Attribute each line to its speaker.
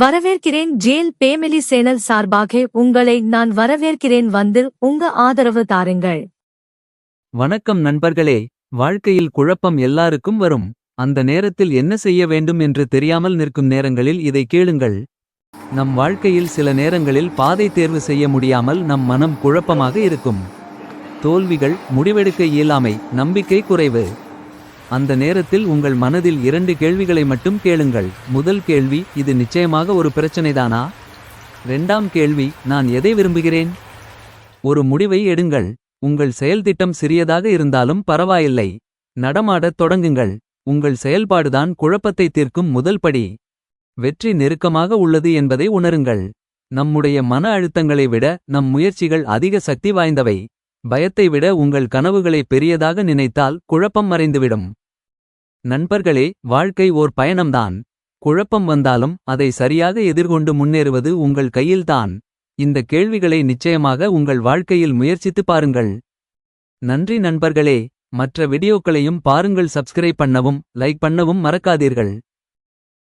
Speaker 1: வரவேற்கிறேன் Jael family channel சார்பாக உங்களை நான் வரவேற்கிறேன் வந்து உங்க ஆதரவு தாருங்கள்.
Speaker 2: வணக்கம் நண்பர்களே வாழ்க்கையில் குழப்பம் எல்லாருக்கும் வரும். அந்த நேரத்தில் என்ன செய்ய வேண்டும் என்று தெரியாமல் நிற்கும் நேரங்களில் இதை கேளுங்கள். நம் வாழ்க்கையில் சில நேரங்களில் பாதை தேர்வு செய்ய முடியாமல் நம் மனம் குழப்பமாக இருக்கும். தோல்விகள் முடிவெடுக்க இயலாமை நம்பிக்கை குறைவு. அந்த நேரத்தில் உங்கள் மனதில் இரண்டு கேள்விகளை மட்டும் கேளுங்கள். முதல் கேள்வி இது நிச்சயமாக ஒரு பிரச்சனைதானா? ரெண்டாம் கேள்வி நான் எதை விரும்புகிறேன்? ஒரு முடிவை எடுங்கள். உங்கள் செயல்திட்டம் சிறியதாக இருந்தாலும் பரவாயில்லை. நடமாடத் தொடங்குங்கள். உங்கள் செயல்பாடுதான் குழப்பத்தை தீர்க்கும் முதல் படி. வெற்றி நெருக்கமாக உள்ளது என்பதை உணருங்கள். நம்முடைய மன அழுத்தங்களை விட நம் முயற்சிகள் அதிக சக்தி வாய்ந்தவை. பயத்தை விட உங்கள் கனவுகளை பெரியதாக நினைத்தால் குழப்பம் மறைந்துவிடும். நண்பர்களே வாழ்க்கை ஓர் பயணம்தான். குழப்பம் வந்தாலும் அதை சரியாக எதிர்கொண்டு முன்னேறுவது உங்கள் கையில்தான். இந்த கேள்விகளை நிச்சயமாக உங்கள் வாழ்க்கையில் முயற்சித்துப் பாருங்கள். நன்றி நண்பர்களே மற்ற வீடியோக்களையும் பாருங்கள் சப்ஸ்கிரைப் பண்ணவும் லைக் பண்ணவும் மறக்காதீர்கள்.